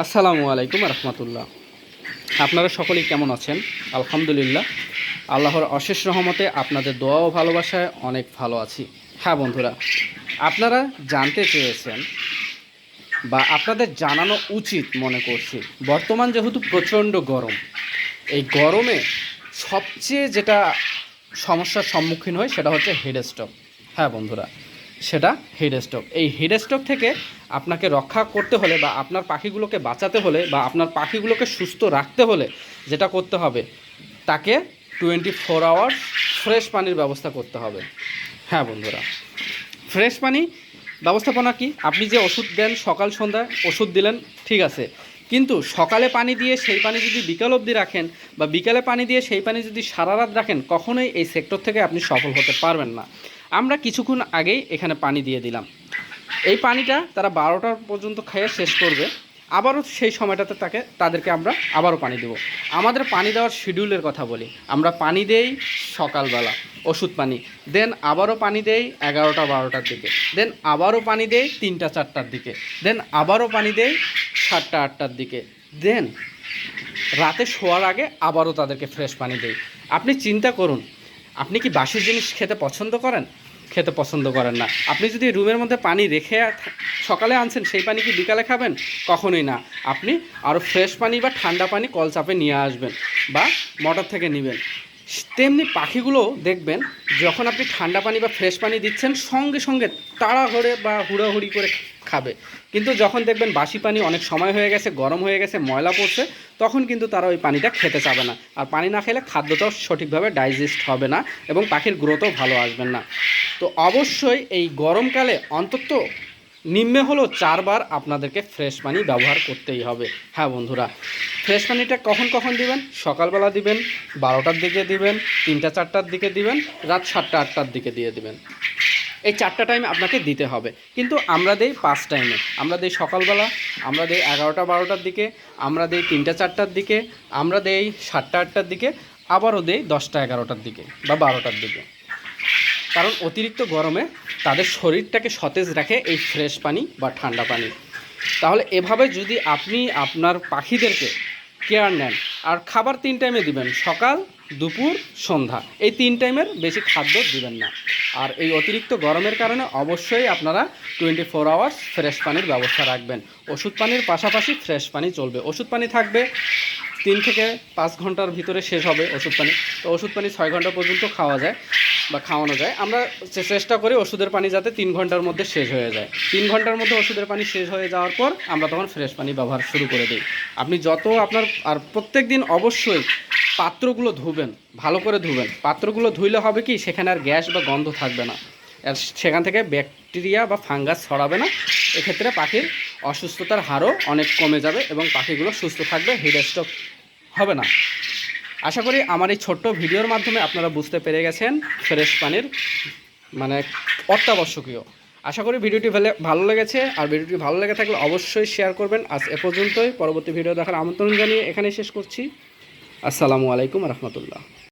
আসসালামু আলাইকুম রহমতুল্লাহ। আপনারা সকলেই কেমন আছেন? আলহামদুলিল্লাহ। আল্লাহর অশেষ রহমতে আপনাদের দোয়া ও ভালোবাসায় অনেক ভালো আছি। হ্যাঁ বন্ধুরা, আপনারা জানতে চেয়েছেন বা আপনাদের জানানো উচিত মনে করছি, বর্তমান যেহেতু প্রচণ্ড গরম, এই গরমে সবচেয়ে যেটা সমস্যার সম্মুখীন হয় সেটা হচ্ছে হেড স্ট্রোক হ্যাঁ বন্ধুরা সেটা হেড স্ট্রোক এই হেড স্ট্রোক থেকে আপনাকে রক্ষা করতে হলে বা আপনার পাখিগুলোকে বাঁচাতে হলে বা আপনার পাখিগুলোকে সুস্থ রাখতে হলে যেটা করতে হবে, তাকে টোয়েন্টি ফোর আওয়ার্স ফ্রেশ পানির ব্যবস্থা করতে হবে। হ্যাঁ বন্ধুরা ফ্রেশ পানি ব্যবস্থাপনা কি? আপনি যে ওষুধ দেন সকাল সন্ধ্যায় ওষুধ দিলেন, ঠিক আছে। কিন্তু সকালে পানি দিয়ে সেই পানি যদি বিকাল অবধি রাখেন বা বিকালে পানি দিয়ে সেই পানি যদি সারা রাত রাখেন, কখনোই এই সেক্টর থেকে আপনি সফল হতে পারবেন না। আমরা কিছুক্ষণ আগেই এখানে পানি দিয়ে দিলাম। এই পানিটা তারা বারোটার পর্যন্ত খেয়ে শেষ করবে। আবারও সেই সময়টাতে তাকে, তাদেরকে আমরা আবারও পানি দেব। আমাদের পানি দেওয়ার শিডিউলের কথা বলি। আমরা পানি দেই সকালবেলা, ওষুধ পানি। দেন আবারও পানি দেই এগারোটা, বারোটার দিকে। দেন আবারও পানি দেই তিনটা, চারটার দিকে। দেন আবারও পানি দেই সাতটা, আটটার দিকে। দেন রাতে শোয়ার আগে আবারও তাদেরকে ফ্রেশ পানি দেই। আপনি চিন্তা করুন, আপনি কি বাসি জিনিস খেতে পছন্দ করেন? খেতে পছন্দ করেন না। আপনি যদি রুমের মধ্যে পানি রেখে সকালে আনছেন, সেই পানি কি বিকালে খাবেন? কখনোই না। আপনি আরও ফ্রেশ পানি বা ঠান্ডা পানি কল চাপে নিয়ে আসবেন বা মোটর থেকে নেবেন। তেমনি পাখিগুলো দেখবেন, যখন আপনি ঠান্ডা পানি বা ফ্রেশ পানি দিচ্ছেন, সঙ্গে সঙ্গে তাড়াহুড়ে বা হুড়াহুড়ি করে খাবে। কিন্তু যখন দেখবেন বাসি পানি অনেক সময় হয়ে গেছে, গরম হয়ে গেছে, ময়লা পড়ছে, তখন কিন্তু তারা ওই পানিটা খেতে চাবে না। আর পানি না খেলে খাদ্যটাও সঠিকভাবে ডাইজেস্ট হবে না এবং পাখির গ্রোথও ভালো আসবেন না। তো অবশ্যই এই গরমকালে অন্তত নিম্নে হলো চারবার আপনাদেরকে ফ্রেশ পানি ব্যবহার করতেই হবে। হ্যাঁ বন্ধুরা ফ্রেশ পানিটা কখন কখন দিবেন? সকালবেলা দিবেন, বারোটার দিকে দিবেন, তিনটা, চারটার দিকে দিবেন, রাত সাতটা, আটটার দিকে দিয়ে দিবেন। এই চারটা টাইম আপনাকে দিতে হবে। কিন্তু আমরা দেই পাঁচ টাইমে আমরা দেই সকালবেলা, আমরা দেই এগারোটা, বারোটার দিকে, আমরা দেই তিনটা, চারটার দিকে, আমরা দেই সাতটা, আটটার দিকে, আবারও দেই দশটা, এগারোটার দিকে বা বারোটার দিকে। কারণ অতিরিক্ত গরমে তাদের শরীরটাকে সতেজ রাখে এই ফ্রেশ পানি বা ঠান্ডা পানি। তাহলে এভাবে যদি আপনি আপনার পাখিদেরকে কেয়ার নেন আর খাবার তিন টাইমে দিবেন, সকাল, দুপুর, সন্ধ্যা। এই তিন টাইমের বেশি খাদ্য দিবেন না। আর এই অতিরিক্ত গরমের কারণে অবশ্যই আপনারা টোয়েন্টি ফোর আওয়ার্স ফ্রেশ পানির ব্যবস্থা রাখবেন। ওষুধ পানির পাশাপাশি ফ্রেশ পানি চলবে। ওষুধ পানি থাকবে তিন থেকে পাঁচ ঘণ্টার ভিতরে শেষ হবে ওষুধ পানি। তো ওষুধ পানি ছয় ঘণ্টা পর্যন্ত খাওয়া যায়। বা খাওয়ানো যায়। আমরা চেষ্টা করি ওষুধের পানি যাতে তিন ঘণ্টার মধ্যে শেষ হয়ে যায়। তিন ঘণ্টার মধ্যে ওষুধের পানি শেষ হয়ে যাওয়ার পর আমরা তখন ফ্রেশ পানি ব্যবহার শুরু করে দিই। আপনি যত আপনার, আর প্রত্যেক দিন অবশ্যই পাত্রগুলো ধুবেন, ভালো করে ধুবেন। পাত্রগুলো ধুইলে হবে কি? সেখানে আর গ্যাস বা গন্ধ থাকবে না। আর সেখান থেকে ব্যাকটেরিয়া বা ফাঙ্গাস ছড়াবে না। এক্ষেত্রে পাখির অসুস্থতার হারও অনেক কমে যাবে এবং পাখিগুলো সুস্থ থাকবে হিড স্ট্রোক হবে না। আশা করি আমার এই ছোট্ট ভিডিওর মাধ্যমে আপনারা বুঝতে পেরে গেছেন ফ্রেশ পানির মানে অত্যাবশ্যকীয়। আশা করি ভিডিওটি ভালো ভালো লেগেছে, আর ভিডিওটি ভালো লেগে থাকলে অবশ্যই শেয়ার করবেন। আজ এ পর্যন্তই, পরবর্তী ভিডিও দেখার আমন্ত্রণ জানিয়ে এখানে শেষ করছি। আসসালামু আলাইকুম রহমতুল্লাহ।